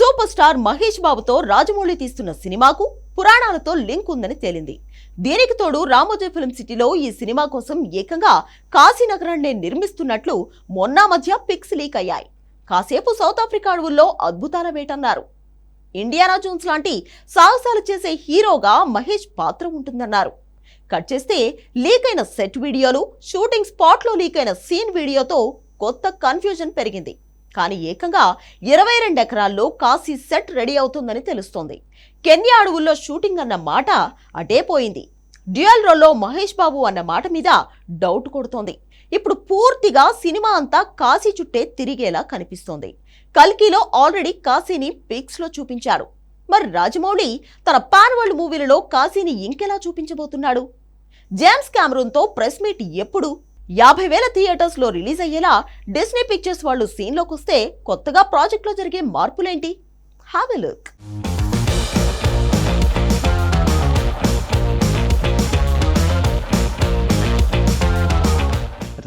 Super star Mahesh బాబుతో రాజమౌళి తీస్తున్న సినిమాకు పురాణాలతో లింక్ ఉందని తేలింది. దీనికి తోడు రామోజీ ఫిల్మ్ సిటీలో ఈ సినిమా కోసం ఏకంగా కాశీనగరాన్ని నిర్మిస్తున్నట్లు మొన్న మధ్య పిక్స్ లీక్ అయ్యాయి. కాసేపు సౌత్ ఆఫ్రికా అడవుల్లో అద్భుతాల వేటన్నారు. ఇండియానా జోన్స్ లాంటి సాహసాలు చేసే హీరోగా మహేష్ పాత్ర ఉంటుందన్నారు. కట్ చేస్తే లీక్ అయిన సెట్ వీడియోలు షూటింగ్ స్పాట్లో లీక్ అయిన సీన్ వీడియోతో కొత్త కన్ఫ్యూజన్ పెరిగింది. కానీ ఏకంగా ఇరవై రెండు ఎకరాల్లో కాశీ సెట్ రెడీ అవుతుందని తెలుస్తోంది. కెన్యా అడవుల్లో షూటింగ్ అన్న మాట అటే పోయింది. డ్యూయల్ రోల్లో మహేష్ బాబు అన్న మాట మీద డౌట్ కొడుతోంది. ఇప్పుడు పూర్తిగా సినిమా అంతా కాశీ చుట్టే తిరిగేలా కనిపిస్తోంది. కల్కిలో ఆల్రెడీ కాశీని పిక్స్లో చూపించారు. మరి రాజమౌళి తన పాన్ వరల్డ్ మూవీలలో కాశీని ఇంకెలా చూపించబోతున్నాడు? జేమ్స్తో ప్రెస్ మీట్ ఎప్పుడు? యాభై వేల థియేటర్స్లో రిలీజ్ అయ్యేలా డిస్నీ పిక్చర్స్ వాళ్ళు సీన్లోకి వస్తే కొత్తగా ప్రాజెక్ట్లో జరిగే మార్పులేంటి? హ్యావ్ ఎ లుక్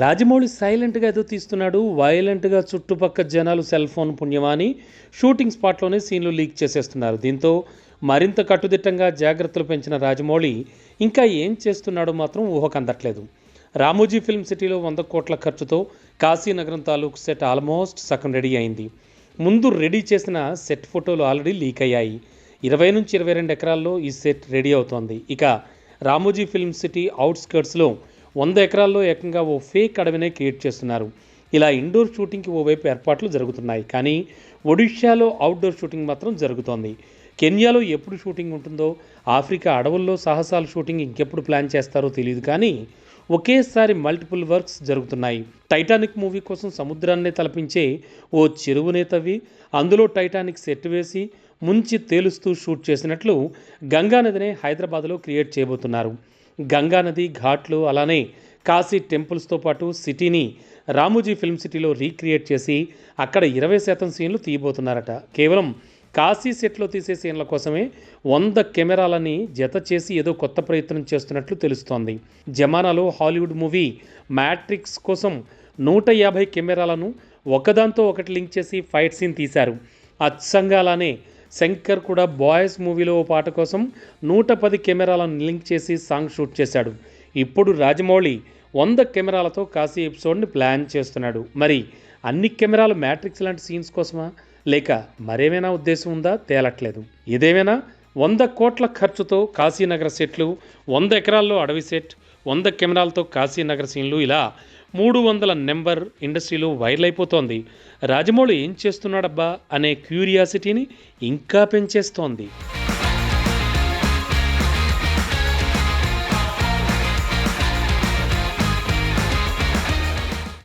రాజమౌళి సైలెంట్గా ఎదురు తీస్తున్నాడు. వైలెంట్గా చుట్టుపక్క జనాలు సెల్ ఫోన్ పుణ్యమాని షూటింగ్ స్పాట్లోనే సీన్లు లీక్ చేసేస్తున్నారు. దీంతో మరింత కట్టుదిట్టంగా జాగ్రత్తలు పెంచిన రాజమౌళి ఇంకా ఏం చేస్తున్నాడో మాత్రం ఊహకందట్లేదు. రామోజీ ఫిల్మ్ సిటీలో వంద కోట్ల ఖర్చుతో కాశీనగరం తాలూకు సెట్ ఆల్మోస్ట్ సగం రెడీ అయింది. ముందు రెడీ చేసిన సెట్ ఫోటోలు ఆల్రెడీ లీక్ అయ్యాయి. ఇరవై నుంచి ఇరవై రెండు ఎకరాల్లో ఈ సెట్ రెడీ అవుతోంది. ఇక రామోజీ ఫిల్మ్ సిటీ అవుట్స్కర్ట్స్లో వంద ఎకరాల్లో ఏకంగా ఓ ఫేక్ అడవినే క్రియేట్ చేస్తున్నారు. ఇలా ఇండోర్ షూటింగ్కి ఓవైపు ఏర్పాట్లు జరుగుతున్నాయి. కానీ ఒడిషాలో అవుట్డోర్ షూటింగ్ మాత్రం జరుగుతోంది. కెన్యాలో ఎప్పుడు షూటింగ్ ఉంటుందో ఆఫ్రికా అడవుల్లో సాహసాల షూటింగ్ ఇంకెప్పుడు ప్లాన్ చేస్తారో తెలియదు కానీ ఒకేసారి మల్టిపుల్ వర్క్స్ జరుగుతున్నాయి. టైటానిక్ మూవీ కోసం సముద్రాన్నే తలపించే ఓ చెరువునే తవ్వి అందులో టైటానిక్ సెట్ వేసి ముంచి తేలుస్తూ షూట్ చేసినట్లు గంగానదినే హైదరాబాద్లో క్రియేట్ చేయబోతున్నారు. గంగా నది ఘాట్లు అలానే కాశీ టెంపుల్స్తో పాటు సిటీని రామోజీ ఫిల్మ్ సిటీలో రీక్రియేట్ చేసి అక్కడ ఇరవై శాతం సీన్లు తీయబోతున్నారట. కేవలం కాశీ సెట్లో తీసే సీన్ల కోసమే వంద కెమెరాలని జత చేసి ఏదో కొత్త ప్రయత్నం చేస్తున్నట్లు తెలుస్తోంది. జమానాలో హాలీవుడ్ మూవీ మ్యాట్రిక్స్ కోసం నూట యాభై కెమెరాలను ఒకదాంతో ఒకటి లింక్ చేసి ఫైట్ సీన్ తీశారు. అచ్చంగా అలానే శంకర్ కూడా బాయ్స్ మూవీలో ఓ పాట కోసం నూట పది కెమెరాలను లింక్ చేసి సాంగ్ షూట్ చేశాడు. ఇప్పుడు రాజమౌళి వంద కెమెరాలతో కాశీ ఎపిసోడ్ని ప్లాన్ చేస్తున్నాడు. మరి అన్ని కెమెరాలు మ్యాట్రిక్స్ లాంటి సీన్స్ కోసమా? లేక మరేమైనా ఉద్దేశం ఉందా? తేలట్లేదు. ఇదేమైనా వంద కోట్ల ఖర్చుతో కాశీనగర సెట్లు వంద ఎకరాల్లో అడవి సెట్ వంద కెమెరాలతో కాశీనగర సీన్లు ఇలా మూడు వందల నెంబర్ ఇండస్ట్రీలో వైరల్ అయిపోతోంది. రాజమౌళి ఏం చేస్తున్నాడబ్బా? అనే క్యూరియాసిటీని ఇంకా పెంచేస్తోంది.